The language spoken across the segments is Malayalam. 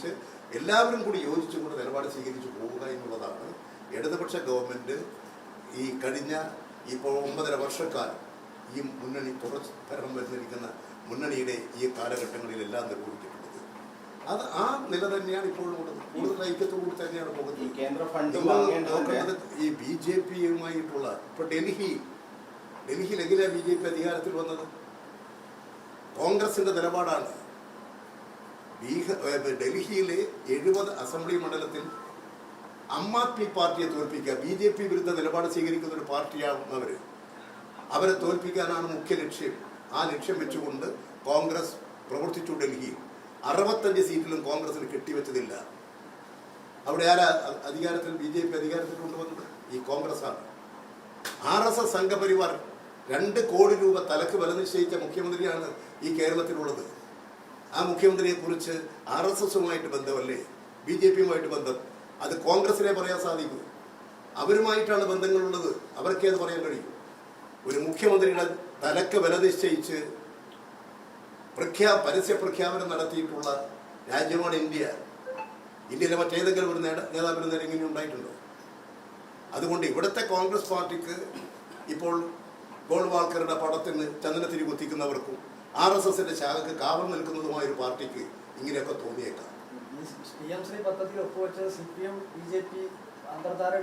സ്വീകരിച്ച് എല്ലാവരും കൂടി യോജിച്ചും കൂടെ നിലപാട് സ്വീകരിച്ചു പോവുക എന്നുള്ളതാണ് ഇടതുപക്ഷ ഗവൺമെന്റ് ഈ കഴിഞ്ഞ ഇപ്പോൾ ഒമ്പതര വർഷക്കാലം ഈ മുന്നണി കുറച്ച് ഭരണം വരുന്നിരിക്കുന്ന മുന്നണിയുടെ ഈ കാലഘട്ടങ്ങളിലെല്ലാം നിർവഹിച്ചിട്ടുള്ളത് അത് ആ നില തന്നെയാണ് ഇപ്പോഴും ഉള്ളത്. കൂടുതൽ ഐക്യത്തോടുകൂടി തന്നെയാണ് പോകുന്നത്. കേന്ദ്ര ഫണ്ട് ഈ ബി ജെ പിയുമായിട്ടുള്ള ഇപ്പൊ ഡൽഹി ഡൽഹിയിൽ എങ്ങനെയാണ് ബി ജെ പി അധികാരത്തിൽ വന്നത്? കോൺഗ്രസിന്റെ നിലപാടാണ്. ബീഹ ഏ, ഡൽഹിയിലെ എഴുപത് അസംബ്ലി മണ്ഡലത്തിൽ ആം ആദ്മി പാർട്ടിയെ തോൽപ്പിക്കുക ബി ജെ പി വിരുദ്ധ നിലപാട് സ്വീകരിക്കുന്ന ഒരു പാർട്ടിയാവുന്നവർ അവരെ തോൽപ്പിക്കാനാണ് മുഖ്യ ലക്ഷ്യം. ആ ലക്ഷ്യം വെച്ചുകൊണ്ട് കോൺഗ്രസ് പ്രവർത്തിച്ചു ഡൽഹിയിൽ. അറുപത്തഞ്ച് സീറ്റിലും കോൺഗ്രസിന് കെട്ടിവെച്ചതില്ല. അവിടെ ആരാ അധികാരത്തിൽ ബി ജെ പി അധികാരത്തിൽ കൊണ്ടുവന്നത്? ഈ കോൺഗ്രസ് ആണ് ആർ എസ് എസ് സംഘപരിവാർ രണ്ട് കോടി രൂപ തലക്ക് വില നിശ്ചയിച്ച മുഖ്യമന്ത്രിയാണ് ഈ കേരളത്തിലുള്ളത്. ആ മുഖ്യമന്ത്രിയെ കുറിച്ച് ആർ എസ് എസുമായിട്ട് ബന്ധമല്ലേ? ബി ജെ പിയുമായിട്ട് ബന്ധം. അത് കോൺഗ്രസിനെ പറയാൻ സാധിക്കൂ. അവരുമായിട്ടാണ് ബന്ധങ്ങളുള്ളത്. അവർക്കേ അത് പറയാൻ കഴിയും. ഒരു മുഖ്യമന്ത്രിയുടെ തലക്ക് വില നിശ്ചയിച്ച് പ്രഖ്യാ പരസ്യ പ്രഖ്യാപനം നടത്തിയിട്ടുള്ള രാജ്യമാണ് ഇന്ത്യ. ഇന്ത്യയിലെ മറ്റേതെങ്കിലും ഒരു നേട നേതാവിന് നേരം ഇങ്ങനെ ഉണ്ടായിട്ടുണ്ടോ? അതുകൊണ്ട് ഇവിടുത്തെ കോൺഗ്രസ് പാർട്ടിക്ക് ഇപ്പോൾ ഗോൾവാൾക്കറുടെ പടത്തിന് ചന്ദനത്തിരി കുത്തിക്കുന്നവർക്കും ആർ എസ് എസിന്റെ ശാഖക്ക് കാവൽ നിൽക്കുന്നതുമായ ഒരു പാർട്ടിക്ക് ഇങ്ങനെയൊക്കെ തോന്നിയേക്കാം.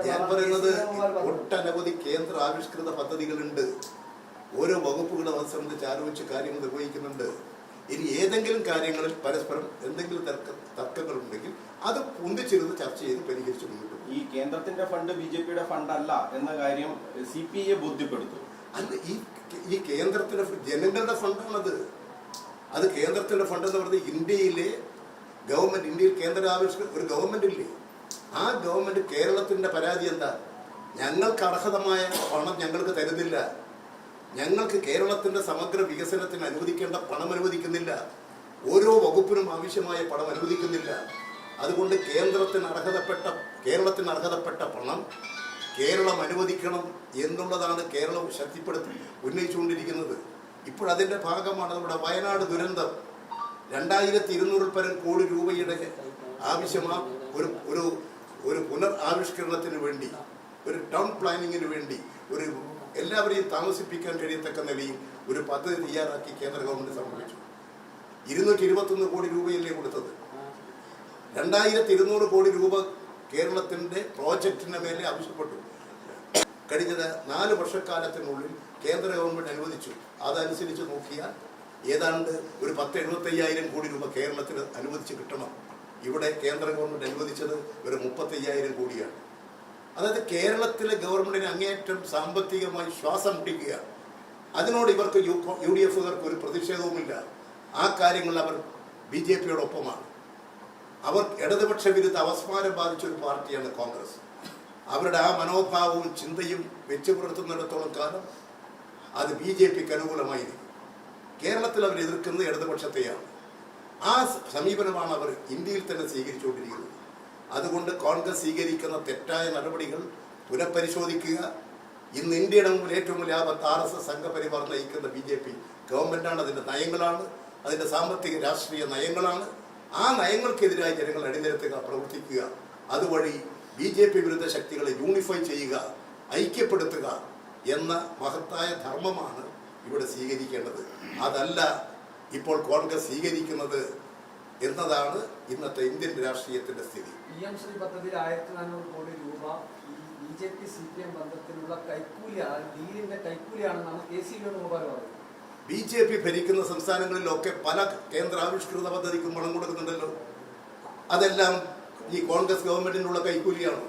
ഞാൻ പറയുന്നത് ഒട്ടനവധി കേന്ദ്ര ആവിഷ്കൃത പദ്ധതികളുണ്ട്. ഓരോ വകുപ്പുകളെ സംബന്ധിച്ച് ആലോചിച്ച് കാര്യങ്ങൾ നിർവഹിക്കുന്നുണ്ട്. ഇനി ഏതെങ്കിലും കാര്യങ്ങളിൽ പരസ്പരം എന്തെങ്കിലും തർക്ക തർക്കങ്ങൾ ഉണ്ടെങ്കിൽ അത് ഒന്നിച്ചിരുന്ന് ചർച്ച ചെയ്ത് പരിഹരിച്ചു മുന്നോട്ട് ഈ കേന്ദ്രത്തിന്റെ ഫണ്ട് ബി ജെ പിയുടെ ഫണ്ട് അല്ല എന്ന കാര്യം സി പി ഐയെ ബോധ്യപ്പെടുത്തും. അല്ല ഈ ഈ കേന്ദ്രത്തിന്റെ ജനങ്ങളുടെ ഫണ്ടാണത്. അത് കേന്ദ്രത്തിന്റെ ഫണ്ട് എന്ന് പറയുന്നത് ഇന്ത്യയിലെ ഗവൺമെന്റ് ഇന്ത്യയിൽ കേന്ദ്ര ആവിഷ്കൃത ഒരു ഗവൺമെന്റ് ഇല്ലേ? ആ ഗവൺമെന്റ് കേരളത്തിന്റെ പരാതി എന്താ? ഞങ്ങൾക്ക് അർഹതമായ പണം ഞങ്ങൾക്ക് തരുന്നില്ല. ഞങ്ങൾക്ക് കേരളത്തിന്റെ സമഗ്ര വികസനത്തിന് അനുവദിക്കേണ്ട പണം അനുവദിക്കുന്നില്ല. ഓരോ വകുപ്പിനും ആവശ്യമായ പണം അനുവദിക്കുന്നില്ല. അതുകൊണ്ട് കേന്ദ്രത്തിന് അർഹതപ്പെട്ട കേരളത്തിന് അർഹതപ്പെട്ട പണം കേരളം അനുവദിക്കണം എന്നുള്ളതാണ് കേരളം ശക്തിപ്പെടുത്തി ഉന്നയിച്ചുകൊണ്ടിരിക്കുന്നത്. ഇപ്പോഴതിന്റെ ഭാഗമാണ് നമ്മുടെ വയനാട് ദുരന്തം. രണ്ടായിരത്തി ഇരുന്നൂറിൽ പരം കോടി രൂപയുടെ ആവശ്യമാ ഒരു ഒരു ഒരു പുനർ ആവിഷ്കരണത്തിന് വേണ്ടി ഒരു ടൗൺ പ്ലാനിങ്ങിന് വേണ്ടി ഒരു എല്ലാവരെയും താമസിപ്പിക്കാൻ കഴിയത്തക്ക നിലയിൽ ഒരു പദ്ധതി തയ്യാറാക്കി കേന്ദ്ര ഗവൺമെന്റ് സമർപ്പിച്ചു. ഇരുന്നൂറ്റി ഇരുപത്തൊന്ന് കോടി രൂപയല്ലേ കൊടുത്തത്. രണ്ടായിരത്തി ഇരുന്നൂറ് കോടി രൂപ കേരളത്തിന്റെ പ്രോജക്റ്റിന്റെ മേലെ ആവശ്യപ്പെട്ടു. കഴിഞ്ഞ നാല് വർഷക്കാലത്തിനുള്ളിൽ കേന്ദ്ര ഗവൺമെന്റ് അനുവദിച്ചു. അതനുസരിച്ച് നോക്കിയാൽ ഏതാണ്ട് ഒരു പത്ത് എഴുപത്തയ്യായിരം കോടി രൂപ കേരളത്തിന് അനുവദിച്ച് കിട്ടണം. ഇവിടെ കേന്ദ്ര ഗവൺമെന്റ് അനുവദിച്ചത് ഒരു മുപ്പത്തയ്യായിരം കോടിയാണ്. അതായത് കേരളത്തിലെ ഗവൺമെന്റിന് അങ്ങേയറ്റം സാമ്പത്തികമായി ശ്വാസം മുട്ടിക്കുക അതിനോട് ഇവർക്ക് യു യു ഡി എഫുകാർക്ക് ഒരു പ്രതിഷേധവുമില്ല. ആ കാര്യങ്ങൾ അവർ ബി ജെ പിയോടൊപ്പമാണ്. അവർ ഇടതുപക്ഷ വിരുദ്ധ അവസ്മാരം ബാധിച്ച ഒരു പാർട്ടിയാണ് കോൺഗ്രസ്. അവരുടെ ആ മനോഭാവവും ചിന്തയും വെച്ചു പുലർത്തുന്നിടത്തോളം കാലം അത് ബി ജെ പിക്ക് അനുകൂലമായിരിക്കും. കേരളത്തിൽ അവർ എതിർക്കുന്ന ഇടതുപക്ഷത്തെയാണ്. ആ സമീപനമാണ് അവർ ഇന്ത്യയിൽ തന്നെ സ്വീകരിച്ചുകൊണ്ടിരിക്കുന്നത്. അതുകൊണ്ട് കോൺഗ്രസ് സ്വീകരിക്കുന്ന തെറ്റായ നടപടികൾ പുനഃപരിശോധിക്കുക. ഇന്ന് ഇന്ത്യയുടെ മുമ്പിൽ ഏറ്റവും വലിയ ആപത്ത് ആർ എസ് എസ് സംഘപരിവാർ നയിക്കുന്ന ബി ജെ പി ഗവൺമെന്റാണ്. അതിന്റെ നയങ്ങളാണ്. അതിന്റെ സാമ്പത്തിക രാഷ്ട്രീയ നയങ്ങളാണ്. ആ നയങ്ങൾക്കെതിരായി ജനങ്ങൾ അണിനിരത്തുക പ്രവർത്തിക്കുക. അതുവഴി ബി ജെ പി വിരുദ്ധ ശക്തികളെ യൂണിഫൈ ചെയ്യുക ഐക്യപ്പെടുത്തുക എന്ന മഹത്തായ ധർമ്മമാണ് ഇവിടെ സ്വീകരിക്കേണ്ടത്. അതല്ല ഇപ്പോൾ കോൺഗ്രസ് സ്വീകരിക്കുന്നത് എന്നതാണ് ഇന്നത്തെ ഇന്ത്യൻ രാഷ്ട്രീയത്തിന്റെ സ്ഥിതി. ശ്രീ പദ്ധതിയിൽ ആയിരത്തി നാനൂറ് കോടി രൂപ B J P C P M ബന്ധത്തിലുള്ള കൈക്കൂലിയാണ് ഡീലിന്റെ കൈക്കൂലിയാണെന്നാണ് കെ സി വേണുഗോപാൽ പറയുന്നത്. ബി ജെ പി ഭരിക്കുന്ന സംസ്ഥാനങ്ങളിലൊക്കെ പല കേന്ദ്രാവിഷ്കൃത പദ്ധതിക്കും പണം കൊടുക്കുന്നുണ്ടല്ലോ. അതെല്ലാം ഈ കോൺഗ്രസ് ഗവൺമെന്റിനുള്ള കൈക്കൂലിയാണ്.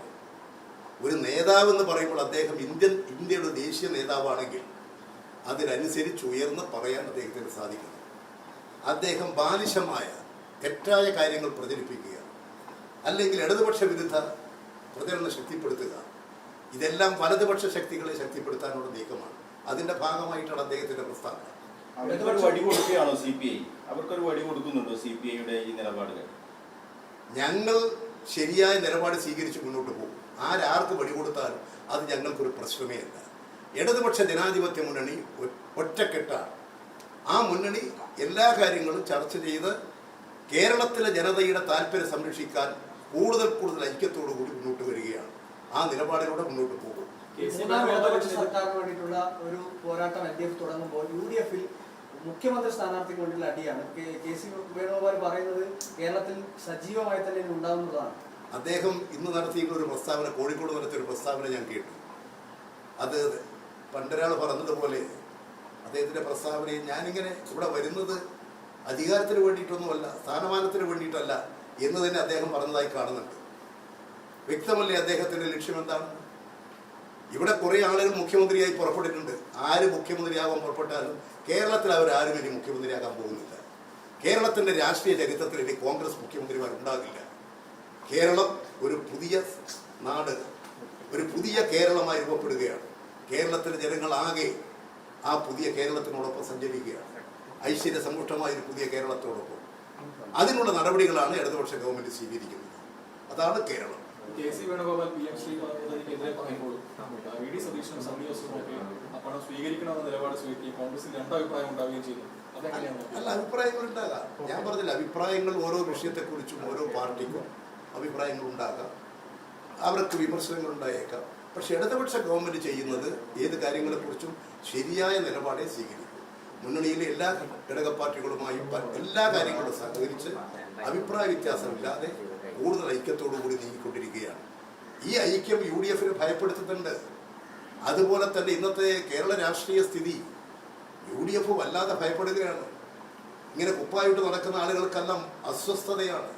ഒരു നേതാവ് എന്ന് പറയുമ്പോൾ അദ്ദേഹം ഇന്ത്യൻ ഇന്ത്യയുടെ ദേശീയ നേതാവാണെങ്കിൽ അതിനനുസരിച്ച് ഉയർന്ന് പറയാൻ അദ്ദേഹത്തിന് സാധിക്കുന്നു. അദ്ദേഹം ബാലിശമായ തെറ്റായ കാര്യങ്ങൾ പ്രചരിപ്പിക്കുക അല്ലെങ്കിൽ ഇടതുപക്ഷ വിരുദ്ധ പ്രചരണം ശക്തിപ്പെടുത്തുക ഇതെല്ലാം വലതുപക്ഷ ശക്തികളെ ശക്തിപ്പെടുത്താനുള്ള നീക്കമാണ്. അതിന്റെ ഭാഗമായിട്ടാണ് അദ്ദേഹത്തിന്റെ പ്രസ്താവന. അവർക്കൊരു വടി കൊടുക്കുകയാണോ സി പി ഐ അവർക്കൊരു വടി കൊടുക്കുന്നുണ്ടോ സി പി ഐയുടെ ഈ നിലപാടുകൾ? ഞങ്ങൾ ശരിയായ നിലപാട് സ്വീകരിച്ച് മുന്നോട്ട് പോകും. ആരാർക്ക് വടി കൊടുത്താലും അത് ഞങ്ങൾക്കൊരു പ്രശ്നമേ അല്ല. ഇടതുപക്ഷ ജനാധിപത്യ മുന്നണി ഒറ്റക്കെട്ടാണ്. ആ മുന്നണി എല്ലാ കാര്യങ്ങളും ചർച്ച ചെയ്ത് കേരളത്തിലെ ജനതയുടെ താല്പര്യം സംരക്ഷിക്കാൻ കൂടുതൽ കൂടുതൽ ഐക്യത്തോടു കൂടി മുന്നോട്ട് വരികയാണ്. ആ നിലപാടിലൂടെ മുന്നോട്ട് പോകും. സർക്കാരിന് വേണ്ടിയിട്ടുള്ള ഒരു പോരാട്ടം എൽ ഡി എഫ് തുടങ്ങുമ്പോൾ യു ഡി എഫിൽ മുഖ്യമന്ത്രി സ്ഥാനാർത്ഥിക്ക് വേണ്ടിയുള്ള അടിയാണ്. കെ- സി വേണുഗോപാൽ പറയുന്നത് കേരളത്തിൽ സജീവമായി തന്നെ ഉണ്ടാകുന്നതാണ് അദ്ദേഹം ഇന്ന് നടത്തിയിട്ടുള്ള ഒരു പ്രസ്താവന കോഴിക്കോട് നടത്തിയ ഒരു പ്രസ്താവന ഞാൻ കേട്ടു. അത് പണ്ടൊരാൾ പറഞ്ഞതുപോലെ അദ്ദേഹത്തിന്റെ പ്രസ്താവനയിൽ ഞാനിങ്ങനെ ഇവിടെ വരുന്നത് അധികാരത്തിന് വേണ്ടിയിട്ടൊന്നുമല്ല സ്ഥാനമാനത്തിന് വേണ്ടിയിട്ടല്ല എന്ന് തന്നെ അദ്ദേഹം പറഞ്ഞതായി കാണുന്നുണ്ട്. വ്യക്തമല്ലേ അദ്ദേഹത്തിന്റെ ലക്ഷ്യം എന്താണ്? ഇവിടെ കുറേ ആളുകൾ മുഖ്യമന്ത്രിയായി പുറപ്പെട്ടിട്ടുണ്ട്. ആര് മുഖ്യമന്ത്രിയാകാൻ പുറപ്പെട്ടാലും കേരളത്തിൽ അവർ ആരും ഇനി മുഖ്യമന്ത്രിയാകാൻ പോകുന്നില്ല. കേരളത്തിന്റെ രാഷ്ട്രീയ ചരിത്രത്തിൽ ഇനി കോൺഗ്രസ് മുഖ്യമന്ത്രിമാർ ഉണ്ടാകില്ല. കേരളം ഒരു പുതിയ നാട് ഒരു പുതിയ കേരളമായി രൂപപ്പെടുകയാണ്. കേരളത്തിലെ ജനങ്ങളാകെ ആ പുതിയ കേരളത്തിനോടൊപ്പം സഞ്ചരിക്കുകയാണ്. ഐശ്വര്യ സമ്പുഷ്ടമായ ഒരു പുതിയ കേരളത്തോടൊപ്പം. അതിനുള്ള നടപടികളാണ് ഇടതുപക്ഷ ഗവൺമെന്റ് സ്വീകരിക്കുന്നത്. അതാണ് Keralam. K C Venugopal P M ശ്രീകാന്തിനെതിരെ പറയുമ്പോൾ വി ഡി സതീശനും സന്യാസും ഒക്കെ ആ പണം സ്വീകരിക്കണമെന്ന നിലപാട് സ്വീകരിക്കുകയും കോൺഗ്രസിൽ രണ്ടഭിപ്രായം ഉണ്ടാവുകയും ചെയ്തു. അല്ല അഭിപ്രായങ്ങൾ ഉണ്ടാകാം. ഞാൻ പറഞ്ഞില്ല അഭിപ്രായങ്ങൾ ഓരോ വിഷയത്തെക്കുറിച്ചും ഓരോ പാർട്ടിക്കും അഭിപ്രായങ്ങൾ ഉണ്ടാകാം. അവർക്ക് വിമർശനങ്ങൾ ഉണ്ടായേക്കാം. പക്ഷെ ഇടതുപക്ഷ ഗവൺമെന്റ് ചെയ്യുന്നത് ഏത് കാര്യങ്ങളെക്കുറിച്ചും ശരിയായ നിലപാടെ സ്വീകരിക്കും. മുന്നണിയിലെ എല്ലാ ഘടക പാർട്ടികളുമായും എല്ലാ കാര്യങ്ങളും സഹകരിച്ച് അഭിപ്രായ വ്യത്യാസമില്ലാതെ കൂടുതൽ ഐക്യത്തോടു കൂടി നീങ്ങിക്കൊണ്ടിരിക്കുകയാണ്. ഈ ഐക്യം യു ഡി എഫിനെ ഭയപ്പെടുത്തുന്നുണ്ട്. അതുപോലെ തന്നെ ഇന്നത്തെ കേരള രാഷ്ട്രീയ സ്ഥിതി യു ഡി എഫ് വല്ലാതെ ഭയപ്പെടുകയാണ്. ഇങ്ങനെ കുപ്പായിട്ട് നടക്കുന്ന ആളുകൾക്കെല്ലാം അസ്വസ്ഥതയാണ്.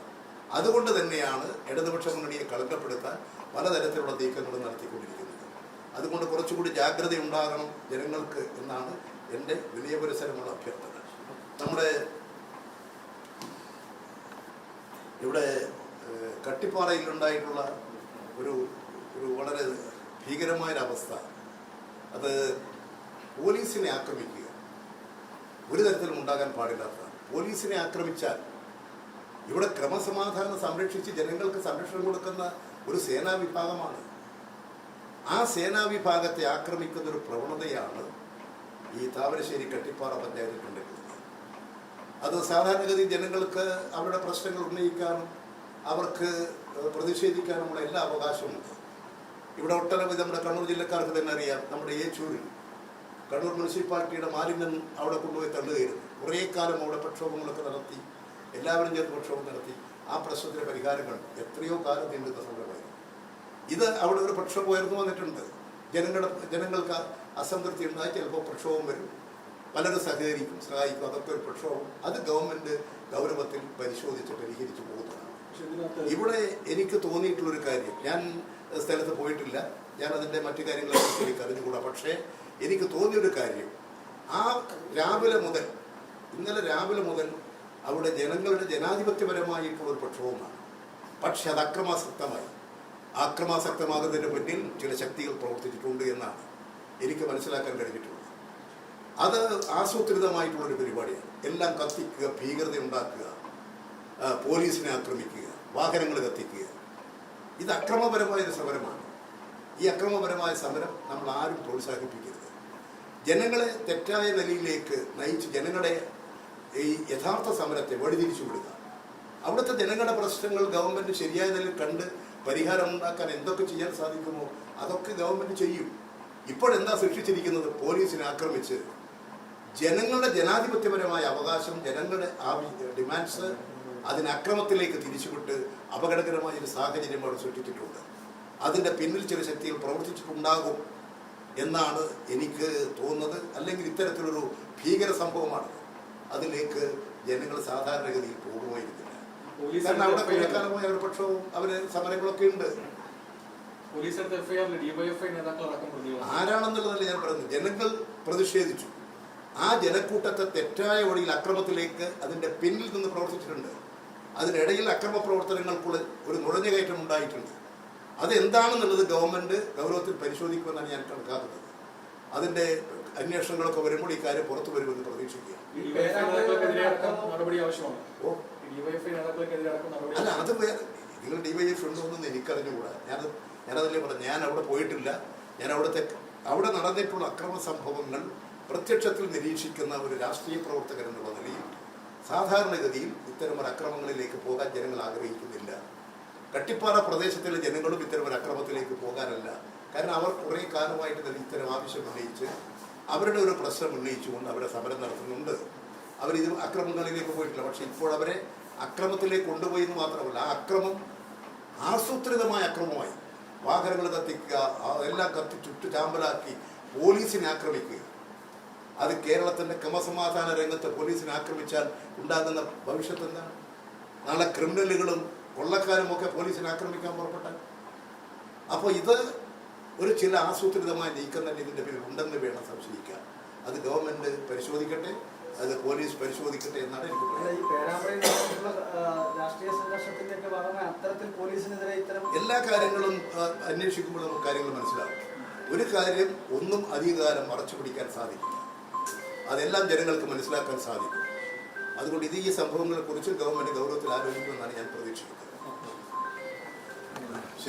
അതുകൊണ്ട് തന്നെയാണ് ഇടതുപക്ഷ മുന്നണിയെ കളങ്കപ്പെടുത്താൻ പലതരത്തിലുള്ള നീക്കങ്ങളും നടത്തിക്കൊണ്ടിരിക്കുന്നത്. അതുകൊണ്ട് കുറച്ചുകൂടി ജാഗ്രത ഉണ്ടാകണം ജനങ്ങൾക്ക് എന്നാണ് എന്റെ വിനയപുരസരമുള്ള അഭ്യർത്ഥന. നമ്മുടെ ഇവിടെ ഉണ്ടായിട്ടുള്ള ഒരു ഒരു വളരെ ഭീകരമായൊരവസ്ഥ. അത് പോലീസിനെ ആക്രമിക്കുക. ഒരു തരത്തിലും ഉണ്ടാകാൻ പാടില്ലാത്തതാണ്. പോലീസിനെ ആക്രമിച്ചാൽ ഇവിടെ ക്രമസമാധാനം സംരക്ഷിച്ച് ജനങ്ങൾക്ക് സംരക്ഷണം കൊടുക്കുന്ന ഒരു സേനാ വിഭാഗമാണ് ആ സേനാ വിഭാഗത്തെ ആക്രമിക്കുന്ന ഒരു പ്രവണതയാണ് ഈ താമരശ്ശേരി കട്ടിപ്പാറ പഞ്ചായത്തിൽ കൊണ്ടിരിക്കുന്നത് അത് സാധാരണഗതി ജനങ്ങൾക്ക് അവരുടെ പ്രശ്നങ്ങൾ ഉന്നയിക്കാനും അവർക്ക് പ്രതിഷേധിക്കാനുമുള്ള എല്ലാ അവകാശമുണ്ട് ഇവിടെ ഒട്ടനവധി നമ്മുടെ കണ്ണൂർ ജില്ലക്കാർക്ക് തന്നെ അറിയാം നമ്മുടെ ഏച്ചൂരിൽ. കണ്ണൂർ മുനിസിപ്പാലിറ്റിയുടെ മാലിന്യം അവിടെ കൊണ്ടുപോയി തള്ളുകയായിരുന്നു കുറേ കാലം അവിടെ പ്രക്ഷോഭങ്ങളൊക്കെ നടത്തി എല്ലാവരും ചേർന്ന് പ്രക്ഷോഭം നടത്തി. ആ പ്രശ്നത്തിന് പരിഹാരം കണ്ടു എത്രയോ കാലം നീണ്ടുന്ന സമരമായിരുന്നു ഇത് അവിടെ ഒരു പ്രക്ഷോഭം ഉയർന്നു വന്നിട്ടുണ്ട്. ജനങ്ങളുടെ ജനങ്ങൾക്ക് അസംതൃപ്തി ഉണ്ടായി ചിലപ്പോൾ പ്രക്ഷോഭം വരും. പലരും സഹകരിക്കും സഹായിക്കും. അതൊക്കെ ഒരു പ്രക്ഷോഭം. അത് ഗവൺമെന്റ് ഗൗരവത്തിൽ പരിശോധിച്ച് പരിഹരിച്ചു പോകുന്നതാണ്. ഇവിടെ എനിക്ക് തോന്നിയിട്ടുള്ളൊരു കാര്യം. ഞാൻ സ്ഥലത്ത് പോയിട്ടില്ല. ഞാൻ അതിന്റെ മറ്റു കാര്യങ്ങളൊക്കെ എനിക്ക് അറിഞ്ഞുകൂടാ. പക്ഷേ എനിക്ക് തോന്നിയൊരു കാര്യം. ആ രാവിലെ മുതൽ ഇന്നലെ രാവിലെ മുതൽ അവിടെ ജനങ്ങളുടെ ജനാധിപത്യപരമായിട്ടുള്ള ഒരു പ്രക്ഷോഭമാണ്. പക്ഷെ അത് അക്രമാസക്തമായി. അക്രമാസക്തമാകുന്നതിന് മുന്നിൽ ചില ശക്തികൾ പ്രവർത്തിച്ചിട്ടുണ്ട് എന്നാണ് എനിക്ക് മനസ്സിലാക്കാൻ കഴിഞ്ഞിട്ടുള്ളത്. അത് ആസൂത്രിതമായിട്ടുള്ളൊരു പരിപാടിയാണ്. എല്ലാം കത്തിക്കുക ഭീകരത ഉണ്ടാക്കുക പോലീസിനെ ആക്രമിക്കുക. വാഹനങ്ങൾ കത്തിക്കുക. ഇത് അക്രമപരമായ ഒരു സമരമാണ്. ഈ അക്രമപരമായ സമരം നമ്മൾ ആരും പ്രോത്സാഹിപ്പിക്കരുത്. ജനങ്ങളെ തെറ്റായ നിലയിലേക്ക് നയിച്ച് ജനങ്ങളെ ഈ യഥാർത്ഥ സമരത്തെ വഴിതിരിച്ചു വിടുക. അവിടുത്തെ ജനങ്ങളുടെ പ്രശ്നങ്ങൾ ഗവൺമെന്റ് ശരിയായ നിലയിൽ കണ്ട് പരിഹാരം ഉണ്ടാക്കാൻ എന്തൊക്കെ ചെയ്യാൻ സാധിക്കുമോ അതൊക്കെ ഗവൺമെന്റ് ചെയ്യും. ഇപ്പോഴെന്താ സൃഷ്ടിച്ചിരിക്കുന്നത്? പോലീസിനെ ആക്രമിച്ച്. ജനങ്ങളുടെ ജനാധിപത്യപരമായ അവകാശം ജനങ്ങളുടെ ഡിമാൻഡ്സ് അതിന് അക്രമത്തിലേക്ക് തിരിച്ചുവിട്ട് അപകടകരമായ ഒരു സാഹചര്യം അവിടെ സൃഷ്ടിച്ചിട്ടുണ്ട്. അതിന്റെ പിന്നിൽ ചില ശക്തികൾ പ്രവർത്തിച്ചിട്ടുണ്ടാകും എന്നാണ് എനിക്ക് തോന്നുന്നത്. അല്ലെങ്കിൽ ഇത്തരത്തിലൊരു ഭീകര സംഭവമാണ്. അതിലേക്ക് ജനങ്ങൾ സാധാരണഗതിയിൽ പോകുമായിരുന്നില്ല പോലീസ് കാരണം അവിടെ കുഴക്കാലമായ ഒരു പക്ഷവും അവർ സമരങ്ങളൊക്കെ ഉണ്ട്. ആരാണെന്നുള്ളതല്ല ഞാൻ പറയുന്നത്? ജനങ്ങൾ പ്രതിഷേധിച്ചു. ആ ജനക്കൂട്ടത്തെ തെറ്റായ വഴിയിൽ അക്രമത്തിലേക്ക് അതിന്റെ പിന്നിൽ നിന്ന് പ്രവർത്തിച്ചിട്ടുണ്ട്. അതിനിടയിൽ അക്രമ പ്രവർത്തനങ്ങൾക്കുള്ള ഒരു നുഴഞ്ഞുകയറ്റം ഉണ്ടായിട്ടുണ്ട്. അതെന്താണെന്നുള്ളത് ഗവൺമെന്റ് ഗൗരവത്തിൽ പരിശോധിക്കുമെന്നാണ് ഞാൻ കണക്കാക്കുന്നത്. അതിന്റെ അന്വേഷണങ്ങളൊക്കെ വരുമ്പോൾ ഈ കാര്യം പുറത്തു വരുമെന്ന് പ്രതീക്ഷിക്കുക. ഓ. അല്ല അത് നിങ്ങൾ ഡിവൈഎഫ് ഉണ്ടോയെന്ന് എനിക്കറിഞ്ഞുകൂടാ. ഞാൻ ഞാനതല്ലേ പറഞ്ഞു ഞാൻ അവിടെ പോയിട്ടില്ല. ഞാൻ അവിടുത്തെ അവിടെ നടന്നിട്ടുള്ള അക്രമ സംഭവങ്ങൾ പ്രത്യക്ഷത്തിൽ നിരീക്ഷിക്കുന്ന ഒരു രാഷ്ട്രീയ പ്രവർത്തകൻ എന്നുള്ള നിലയിൽ സാധാരണഗതിയിൽ ഇത്തരം ഒരു അക്രമങ്ങളിലേക്ക് പോകാൻ ജനങ്ങൾ ആഗ്രഹിക്കുന്നില്ല. കട്ടിപ്പാറ പ്രദേശത്തിലെ ജനങ്ങളും ഇത്തരം ഒരു അക്രമത്തിലേക്ക് പോകാനല്ല. കാരണം അവർ കുറേ കാലമായിട്ട് തന്നെ ഇത്തരം ആവശ്യം ഉന്നയിച്ച് അവരുടെ ഒരു പ്രശ്നം ഉന്നയിച്ചുകൊണ്ട് അവരെ സമരം നടത്തുന്നുണ്ട്. അവരിത് അക്രമങ്ങളിലേക്ക് പോയിട്ടില്ല. പക്ഷേ ഇപ്പോൾ അവരെ അക്രമത്തിലേക്ക് കൊണ്ടുപോയി എന്ന് മാത്രമല്ല ആ അക്രമം ആസൂത്രിതമായ അക്രമമായി. വാഹനങ്ങൾ കത്തിക്കുക എല്ലാം കത്തി ചുറ്റു ചാമ്പലാക്കി പോലീസിനെ ആക്രമിക്കുക അത് കേരളത്തിന്റെ ക്രമസമാധാന രംഗത്ത് പോലീസിനെ ആക്രമിച്ചാൽ ഉണ്ടാകുന്ന ഭവിഷ്യത്ത് എന്താണ്? നാളെ ക്രിമിനലുകളും കൊള്ളക്കാരും ഒക്കെ പോലീസിനെ ആക്രമിക്കാൻ പുറപ്പെട്ടാൽ? അപ്പോൾ ഇത് ഒരു ചില ആസൂത്രിതമായ നീക്കം തന്നെ ഇതിന്റെ പേരിൽ ഉണ്ടെന്ന് വേണം സംശയിക്കാൻ. അത് ഗവൺമെന്റ് പരിശോധിക്കട്ടെ അത് പോലീസ് പരിശോധിക്കട്ടെ എന്നാണ് എനിക്ക് പറയുന്നത് എല്ലാ കാര്യങ്ങളും അന്വേഷിക്കുമ്പോൾ നമുക്ക് കാര്യങ്ങൾ മനസ്സിലാവും ഒരു കാര്യം ഒന്നും അധികകാലം മറച്ചു പിടിക്കാൻ സാധിക്കില്ല. അതെല്ലാം ജനങ്ങൾക്ക് മനസ്സിലാക്കാൻ സാധിക്കും. അതുകൊണ്ട് ഇത് ഈ സംഭവങ്ങളെക്കുറിച്ച് ഗവൺമെന്റ് ഗൗരവത്തിൽ ആലോചിക്കുമെന്നാണ് ഞാൻ പ്രതീക്ഷിക്കുന്നത്.